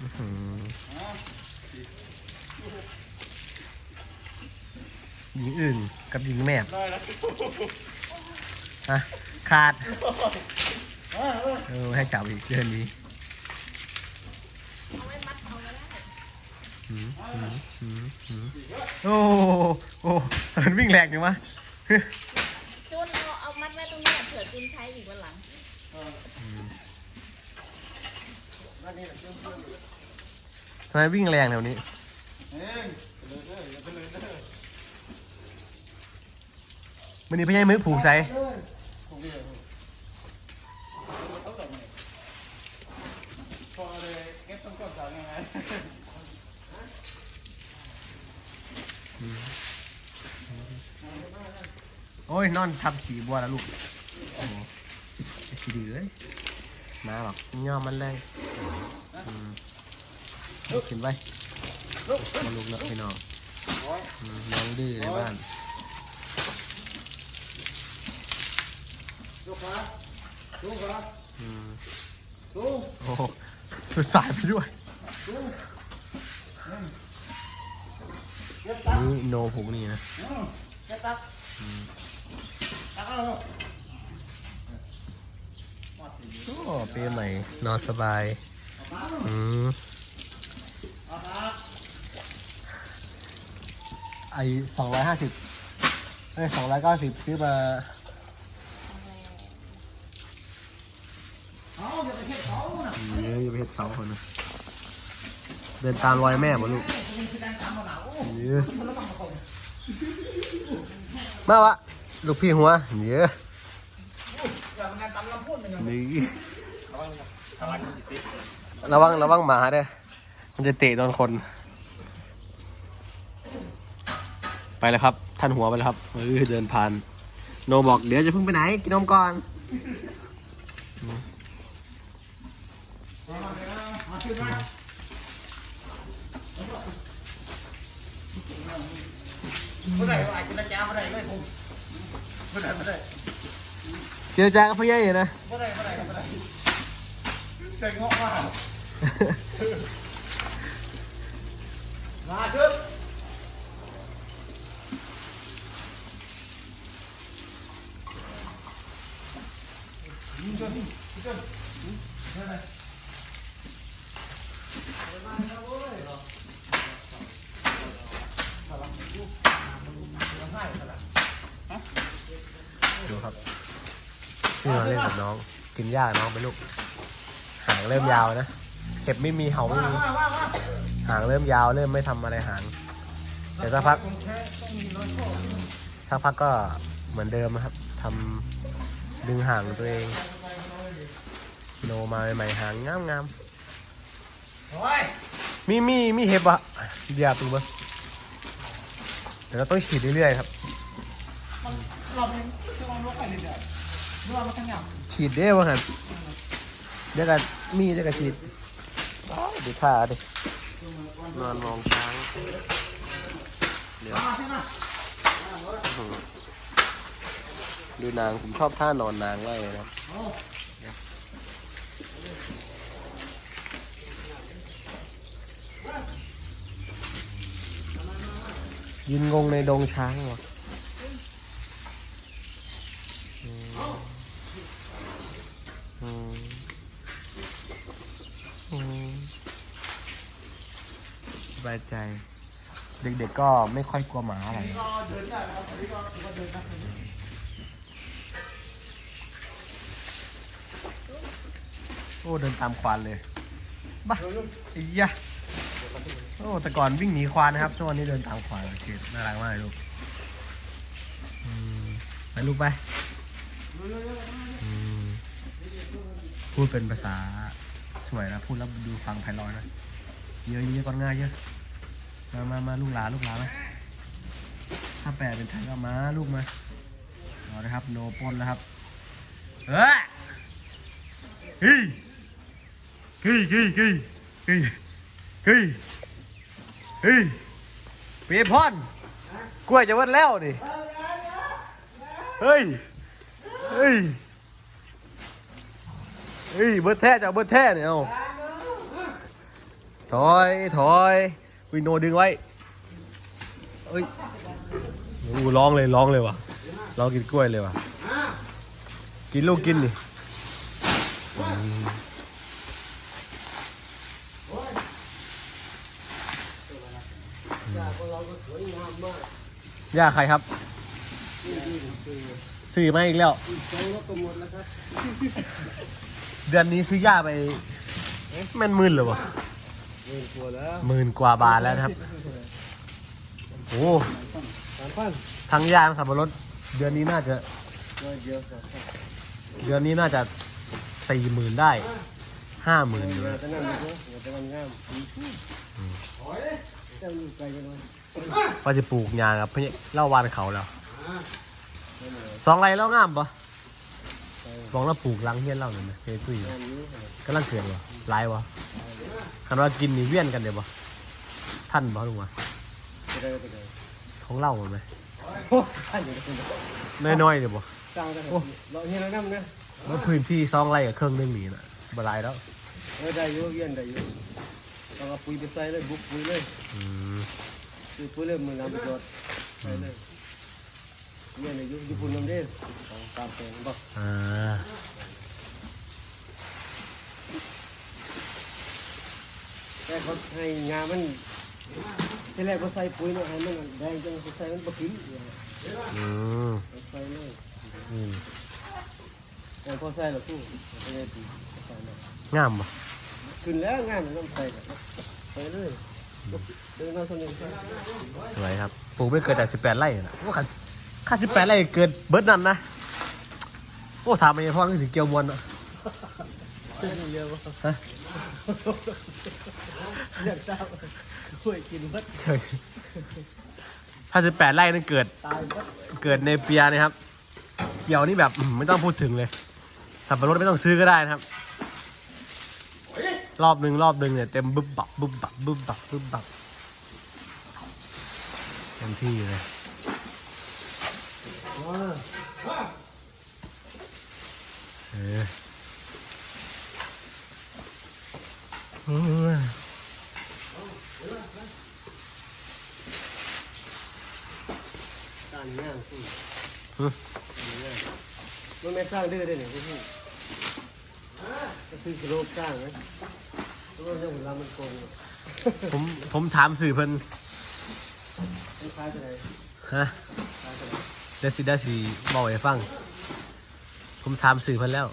อื้อหือหญิงอื่นกับหญิงแมบได้แล้วฮะขาดอ่าเออเออให้จับอีกเดือนนี้เอาไว้มัดเอาไว้ได้หืมหืมหืมหืมโอ้โอ้มันวิ่งแรงจังวะจุนเอาเอามัดไว้ตรงนี้เผื่อจุนใช้อีกวันหลัง นั่นนี่แหละเชื่อมเชื่อมทำไมวิ่งแรงแถวนี้เอ้ยไปเลยเด้ออย่าไปเลยเด้อมันนี่พญายมือผูกใส่เด้อผมเดียวเขาสั่งไงพอเลยเก็บต้นก้อนสาวยังไงโอ้ย นอนทับขี่บัวแล้วลูกโอ้โหไอ้ขี้ดื้อเลยมาหรอกย่อมันเลย อืมเอาขึ้นไปมาลูกเนาะพี่น้องอืมน้องดื้อในบ้านลูกครับลูกครับอืมลูกโอ้โหสุดสายไปด้วยลูกนี่โนผูกนี่นะเก็บตักตักเอาโอ้เปรย์ใหม่นอนสบาย อืมเอาตักไอสองร้อยห้าสิบเอ้ยสองร้อยเก้าสิบซื้อมาเอาอย่าไปเฮ็ดเขาน่ะเยอะอย่าไปเห็ดเขาคนนะเดินตามรอยแม่บ่ลูกมันคือการตามมาหนาวเยอะมาวะลูกพี่หัวเยอะอย่าเป็นกา ระวังระวังหมาเด้อมันจะเตะโดนคน ไปแล้วครับ ท่านหัวไปแล้วครับเออเดินผ่าน โนบอกเดี๋ยวจะพิ่งไปไหน กินนมก่อนมาขึ้นมาเมื่อไหร่ว่าจะจ้าเมื่อไหร่เลยผมเมื่อไหร่เมื่อไหร่เจรจากับพ่อใหญ่นะเมื่อไหร่เมื่อไหร่เมื่อไหร่เก่งมาก มาขึ้นยิงจนยิงจนเมื่ไหร่ดูครับที่นอนเล่นกับน้อง กินหญ้ากน้องไปลูกหางเริ่มยาวนะ เห็บไม่มีเห่าไม่มีว่าว่าว่าหางเริ่มยาวเริ่มไม่ทำอะไรหางเดี๋ยวสักพักต้องแค่ต้องมีน้อยข้อสักพักก็เหมือนเดิมนะครับทำดึงหางตัวเองโนมาใหม่ๆหางงามงามโอ้ยๆมีมีมีเห็บอะเดียบตัวเบอร์เดี๋ยวเราต้องฉีดเรื่อยๆครับมันเราเป็นจะลองลบไปเรื่อยๆเมื่อมันขยับฉีดเด้ว่าหันเดี๋ยวกันมีเดี๋ยวกันฉีดอ้าว ดูท่าดิ นอนมองช้าง เดี๋ยว ดูนาง ผมชอบท่านอนนางมากเลยนะยืนงงในดงช้างวะอืมอืมอืมส บายใจ เด็กๆก็ไม่ค่อยกลัวหมาอะไรโอ้เดินตามควานเลยบ้าอียะโอ้แต่ก่อนวิ่งหนีควานนะครับช่วงนี้เดินตามควานโอเคน่ารักมากเลยลูกไปลูกไปพูดเป็นภาษาสวยนะ พูดแล้วดูฟังไพเราะนะ เยอะเยอะก่อนง่ายเยอะ มามามาลูกหลานลูกหลานมาถ้าแปลเป็นไทยก็มาลูกมาเอาละครับ โนปนแล้วครับเฮ้ยเฮ้ยเฮ้ยเฮ้ยเฮ้ยเฮ้ยเฮ้ยเฮ้ยเปียพรกล้วยจะวิดแล้วดิเฮ้ยเฮ้ยเฮ้ยเบิดแท้จะเอาเบิดแท้เนี่ยเอาถอยถอย วิโนดึงไว้เอ้ยอู้ร้องเลยร้องเลยว่ะร้องกินกล้วยเลยว่ะ กินลูกกินดิอืมย่าใครครับ ซื้อมาอีกแล้ว เดือนนี้ซื้อย่าไปแม่นมื่นเลยวะ เงินตัวแล้วหมื่นกว่าบาทแล้วนะครับโอ้สามพันทั้งยางสับปะรดเดือนนี้น่าจะร้อยเดียวสามพันเดือนนี้น่าจะสี่หมื่นได้ห้าหมื่นอยู่งานะนจะนั่งอยู่เนาะงานจะนั่งงามเจ้าอยู่ไกลกันเลยว่าจะปลูกยางครับพี่เล่าวานเขาแล้วสองไรแล้วงามปะลองแล้วปลูกหลังเฮียนเล่าหน่อยไหมเฮ้ยตุ้ยงานนี้กำลังเกิดวะหลายวะ คันว่ากินนี่เวียนกันเดี๋ยวปะท่านปะลุงวะจะได้จะของเล่ามดไหมโอ้ท่านอยู่ตรงนี้น้อยๆเดี๋ยวปะสร้างได้เราเห็นแล้วน้ำนะแล้วพื้นที่สองไรกับเครื่องนึงนี่นะบหลายแล้วเออได้อยู่เวียนได้อยู่ต้องเอาปุ๋ยไปใส่เลยบุกปุ๋ยเลยอืมคือปุ๋ยเลยมือนำไปจอดใส่เลยเวียนได้อยู่ญี่ปุ่นน้ำเด้ของตามแปลงบอกอ่า แต่เขาให้งานมันที่แรกเขาใส่ปุ๋ยเนาะให้มันแดงจังเขาใส่มันบกินอืมใส่เลยอืมแต่พอใส่แล้วสู้ไม่ได้ดีใส่เลยงามปะขึ้นแล้วงานมันต้องใส่กันใส่เลยเดินมาสนิทใส่สวยครับปลูกไม่เกินแต่สิบแปดไร่นะว่าขาค่าสิบแปดไร่เกินเบิร์ดนั่นนะ โอ้ถามไปยังพ่อนึกถึงเกียวมวนอะ เยอะวะฮะอยากตามคุยกินวัดถ้าสิบแปดไร่นั่นเกิด ตายวัดเกิดในเปียนะครับ เกี่ยวนี่แบบอืมไม่ต้องพูดถึงเลย สับปะรดไม่ต้องซื้อก็ได้นะครับ รอบหนึ่งรอบหนึ่งเนี่ยเต็มบึบบับบึบบับบึบบับบึบบับเต็มที่เลย เออ เออการงานสู้มันไม่สร้างดื้อได้เนี่ยพี่ก็คือสโลปสร้างนะเพราะว่าเรื่องเวลามันโกงผมผมถามสื่อเพิ่นมันคล้ายไปไหนฮะคล้ายไปไหนเดซิเดซิบอกให้ฟัง ผมถามสื่อเพิ่นแล้ว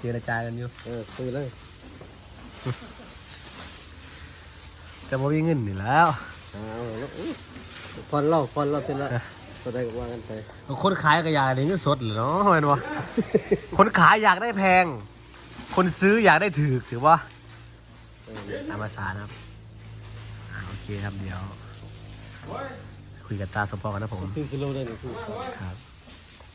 เจรจากันอยู่ เออคุยเลย แต่บ่มีเงินนี่แหล้วเอาแล้วพอนเล่าพอนเล่าเสร็จแล้วก็ได้ก็ว่ากันไปคนขายก็อยากได้เงินสดเหรอเนาะแม่นบ่ คนขายอยากได้แพง คนซื้ออยากได้ถือถือว่าตามภาษานะครับอ่าโอเคครับเดี๋ยว คุยกับตาสมปองกันนะผม คือสโลได้เนี่ยคือครับ